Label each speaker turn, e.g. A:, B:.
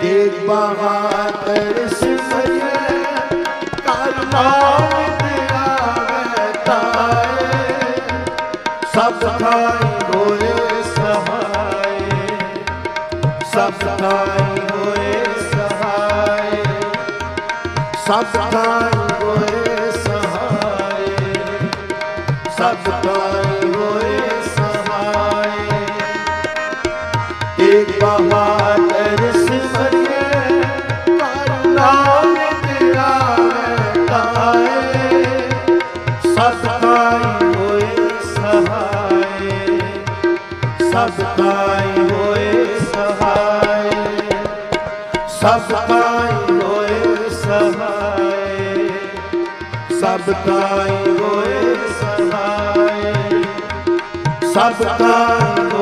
A: ਤੇਗ ਬਹਾਦਰ ਸਿਮਰਿਐ ਕਰ ਨਾਮ ਆਵੇ ਤਾਏ। ਸਭ ਥਾਈ ਹੋਏ ਸਹਾਏ, ਸਭ ਥਾਈ ਹੋਏ ਸਹਾਏ। ਸਭ ਥਾਈ ਹੋਏ ਸਹਾਏ, ਸਭ ਥਾਈ ਹੋਏ ਸਹਾਏ। ਇੱਕ ਬਹਾਦਰ ਸਭ ਥਾਈ ਹੋਏ ਸਹਾਏ। ਸਭ ਥਾਈ ਹੋਏ ਸਹਾਏ। ਸਭ ਥਾਈ ਹੋਏ ਸਹਾਏ। ਸਭ ਥਾਈ ਹੋਏ ਸਹਾਏ। ਸਭ ਥਾਈ